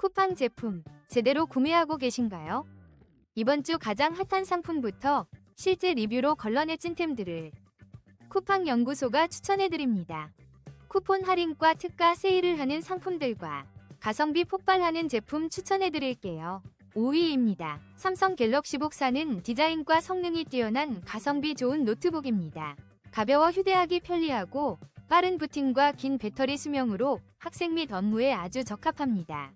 쿠팡 제품 제대로 구매하고 계신가요? 이번 주 가장 핫한 상품부터 실제 리뷰로 걸러내 찐템들을 쿠팡 연구소가 추천해드립니다. 쿠폰 할인과 특가 세일을 하는 상품들과 가성비 폭발하는 제품 추천해드릴게요. 5위입니다. 삼성 갤럭시북 4는 디자인과 성능이 뛰어난 가성비 좋은 노트북입니다. 가벼워 휴대하기 편리하고 빠른 부팅과 긴 배터리 수명으로 학생 및 업무에 아주 적합합니다.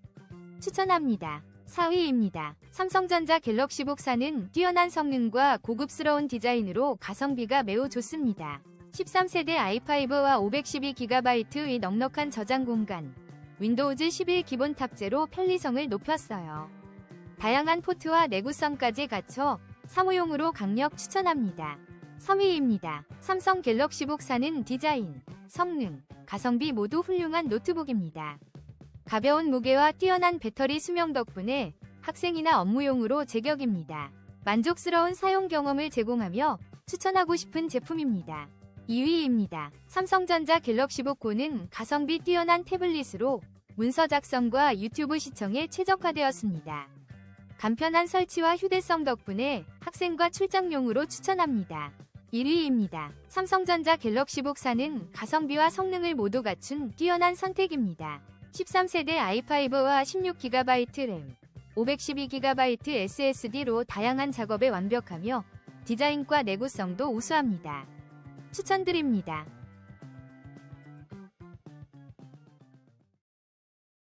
추천합니다. 4위입니다. 삼성전자 갤럭시북 4는 뛰어난 성능과 고급스러운 디자인으로 가성비가 매우 좋습니다. 13세대 i5와 512GB의 넉넉한 저장 공간, 윈도우즈 11 기본 탑재로 편리성을 높였어요. 다양한 포트와 내구성까지 갖춰 사무용으로 강력 추천합니다. 3위입니다. 삼성 갤럭시북 4는 디자인, 성능, 가성비 모두 훌륭한 노트북입니다. 가벼운 무게와 뛰어난 배터리 수명 덕분에 학생이나 업무용으로 제격입니다. 만족스러운 사용 경험을 제공하며 추천하고 싶은 제품입니다. 2위입니다. 삼성전자 갤럭시 북 9는 가성비 뛰어난 태블릿으로 문서 작성과 유튜브 시청에 최적화되었습니다. 간편한 설치와 휴대성 덕분에 학생과 출장용으로 추천합니다. 1위입니다. 삼성전자 갤럭시 북 4는 가성비와 성능을 모두 갖춘 뛰어난 선택입니다. 13세대 i5와 16GB 램, 512GB SSD로 다양한 작업에 완벽하며 디자인과 내구성도 우수합니다. 추천드립니다.